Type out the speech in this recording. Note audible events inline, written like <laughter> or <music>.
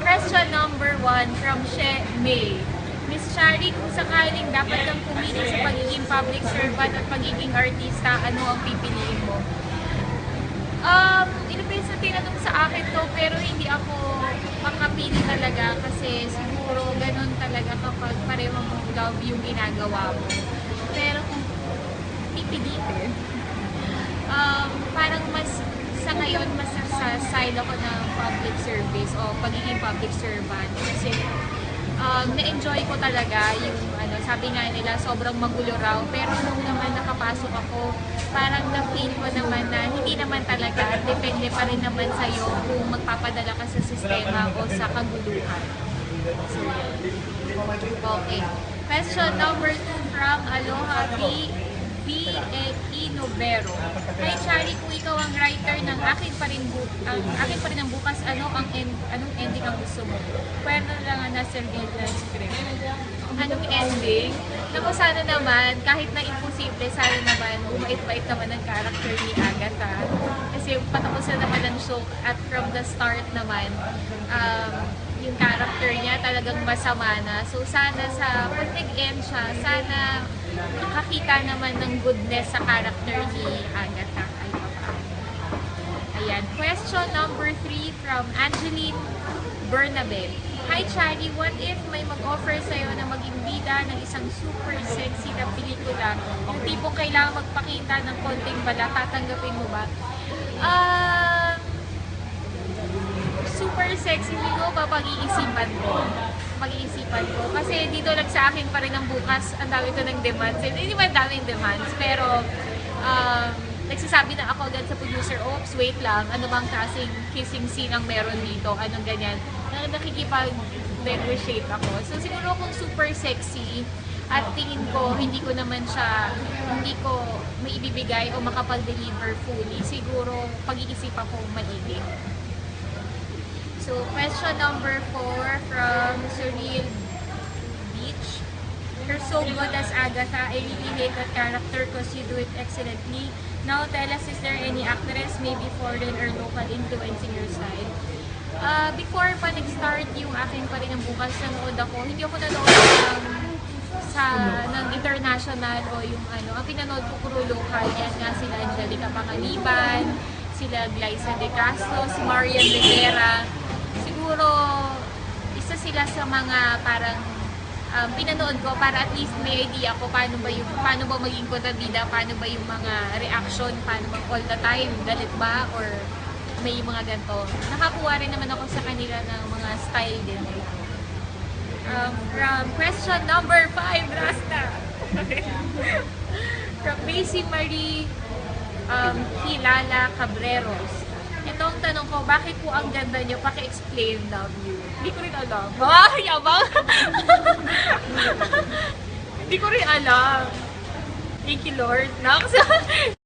question number one from She May. Miss Shari, kung sakaling dapat kang pumili sa pagiging public servant at pagiging artista, ano ang pipiliin mo? Um, beses na sa akin to, pero hindi ako makapili talaga kasi siguro ganun talaga kapag pareho mong love yung ginagawa mo. Pero kung pipilitin, <laughs> um, parang mas sa ngayon mas sa side ako ng public service o pagiging public servant kasi um, na-enjoy ko talaga yung ano, sabi nga nila sobrang magulo raw pero nung naman nakapasok ako parang na-feel ko naman na hindi naman talaga depende pa rin naman sa'yo kung magpapadala ka sa sistema o sa kaguluhan. So, Okay. Question number two from Aloha B. B. Inobero. Hi Shari, kung ikaw ang writer ng akin pa rin bu ang akin pa rin ang bukas, ano ang end, anong ending ang gusto mo? Pwede lang na Sergey na script. Anong ending? Naku, sana naman, kahit na imposible, sana naman, bumait-bait naman ang character ni Agatha. Kasi patapos na naman ang show at from the start naman, um, yung character niya talagang masama na. So sana sa pag nag-end siya, sana makakita naman ng goodness sa character ni Agatha ay papaano. Ayan. Question number three from Angeline Bernabe. Hi Chari, what if may mag-offer sa'yo na maging bida ng isang super sexy na pelikula? Yung tipong kailangan magpakita ng konting bala, tatanggapin mo ba? Ah... super sexy ko pa pag-iisipan ko. Pag-iisipan ko. Kasi dito lang sa akin pa rin ang bukas, ang dami ko ng demands. Hindi naman daming demands, pero um, nagsasabi na ako agad sa producer, oops, wait lang, ano bang kasing kissing scene ang meron dito, anong ganyan. Na nakikipag-negotiate ako. So siguro kung super sexy, at tingin ko, hindi ko naman siya, hindi ko maibibigay o makapag-deliver fully, siguro pag-iisipan ko maigi. So, question number four from Surreal Beach. You're so good as Agatha. I really hate that character because you do it excellently. Now, tell us, is there any actress, maybe foreign or local, influencing your style? Uh, before pa nag-start yung aking pa rin ang bukas, nanood ako. Hindi ako nanood ng sa ng international o yung ano, ang pinanood ko puro local, yan nga sila Angelica Pangaliban, sila Glyza De Castro, si Marian Rivera. Sila sa mga parang um, pinanood ko para at least may idea ko paano ba yung paano ba maging kontrabida, paano ba yung mga reaction, paano ba all the time, galit ba or may mga ganito. Nakakuha rin naman ako sa kanila ng mga style din. Um, from question number 5, Rasta. <laughs> from Macy Marie um, Hilala Cabreros. Ito ang tanong ko, bakit po ang ganda nyo? Paki-explain, love you. Hindi ko rin alam. <laughs> Ah, yabang! Hindi ko rin alam. Thank you, Lord. Naks. <laughs> <laughs>